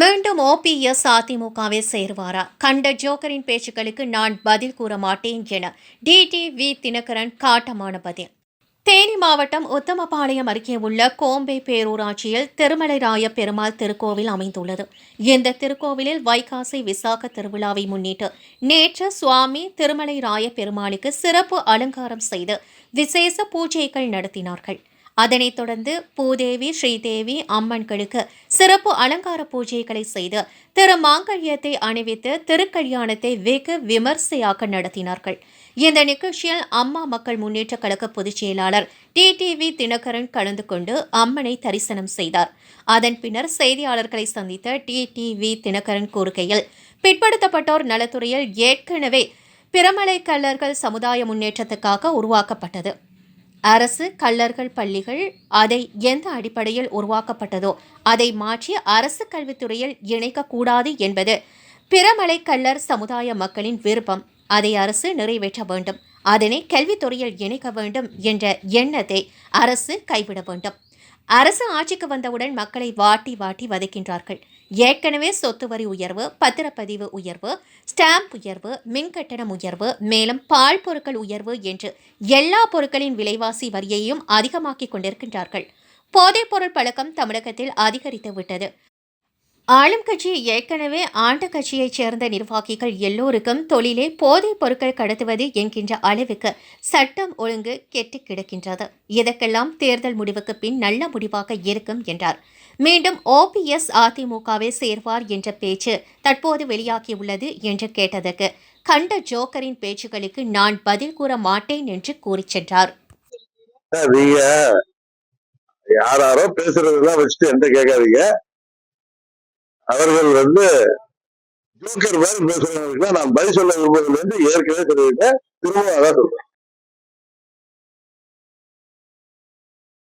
மீண்டும் ஓபிஎஸ் அதிமுகவை சேருவாரா? கண்ட ஜோக்கரின் பேச்சுக்களுக்கு நான் பதில் கூற மாட்டேன் என டிடிவி தினகரன் காட்டமான பதில். தேனி மாவட்டம் உத்தமபாளையம் அருகே உள்ள கோம்பை பேரூராட்சியில் திருமலைராய பெருமாள் திருக்கோவில் அமைந்துள்ளது. இந்த திருக்கோவிலில் வைகாசி விசாக திருவிழாவை முன்னிட்டு நேற்று சுவாமி திருமலைராய பெருமாளுக்கு சிறப்பு அலங்காரம் செய்து விசேஷ பூஜைகள் நடத்தினார்கள். அதனைத் தொடர்ந்து பூதேவி ஸ்ரீதேவி அம்மன்களுக்கு சிறப்பு அலங்கார பூஜைகளை செய்து திரு மாங்கல்யத்தை அணிவித்து திருக்கல்யாணத்தை வெகு விமர்சையாக நடத்தினார்கள். இந்த நிகழ்ச்சியில் அம்மா மக்கள் முன்னேற்ற கழக பொதுச் செயலாளர் டிடிவி தினகரன் கலந்து கொண்டு அம்மனை தரிசனம் செய்தார். அதன் பின்னர் செய்தியாளர்களை சந்தித்த டிடிவி தினகரன் கூறுகையில் பிற்படுத்தப்பட்டோர் நலத்துறையில் ஏற்கனவே பிரமலை கல்லர்கள் சமுதாய முன்னேற்றத்துக்காக உருவாக்கப்பட்டது. அரசு கல்லர்கள் பள்ளிகள் அதை எந்த அடிப்படையில் உருவாக்கப்பட்டதோ அதை மாற்றி அரசு கல்வித்துறையில் இணைக்கக்கூடாது என்பது பிறமலை கல்லர் சமுதாய மக்களின் விருப்பம். அதை அரசு நிறைவேற்ற வேண்டும். அதனை கல்வித்துறையில் இணைக்க வேண்டும் என்ற எண்ணத்தை அரசு கைவிட வேண்டும். அரசு ஆட்சிக்கு வந்தவுடன் மக்களை வாட்டி வாட்டி வதைக்கின்றார்கள். ஏற்கனவே சொத்து வரி உயர்வு பத்திரப்பதிவு உயர்வு ஸ்டாம்ப் உயர்வு மின்கட்டணம் உயர்வு மேலும் பால் பொருட்கள் உயர்வு என்று எல்லா பொருட்களின் விலைவாசி வரியையும் அதிகமாக்கிக் கொண்டிருக்கின்றார்கள். போதைப் பொருள் பழக்கம் தமிழகத்தில் அதிகரித்து விட்டது. ஆளும் கட்சி ஏற்கனவே ஆண்ட கட்சியைச் சேர்ந்த நிர்வாகிகள் எல்லோருக்கும் தொழிலே போதைப் பொருட்கள் கடத்துவது என்கின்ற அளவுக்கு சட்டம் ஒழுங்கு கெட்டு கிடக்கின்றது. இதற்கெல்லாம் தேர்தல் முடிவுக்கு பின் நல்ல முடிவாக இருக்கும் என்றார். மீண்டும் ஓபிஎஸ் அதிமுகவை சேர்வார் என்ற பேச்சு தற்போது வெளியாகியுள்ளது என்று கேட்டதற்கு கண்ட ஜோக்கரின் பேச்சுக்களுக்கு நான் பதில் கூற மாட்டேன் என்று கூறிச் சென்றார். யாராரோ பேசுறதெல்லாம் வச்சுட்டு என்கிட்ட கேட்காதீங்க. அவர்கள் வந்து ஜோக்கர் மாதிரி பேசுறவங்களுக்கு நான் பதில் சொல்ல விரும்புவதில் இருந்து ஏற்கனவே சொல்லியிருக்கேன் திரும்ப அதான் சொல்றேன்.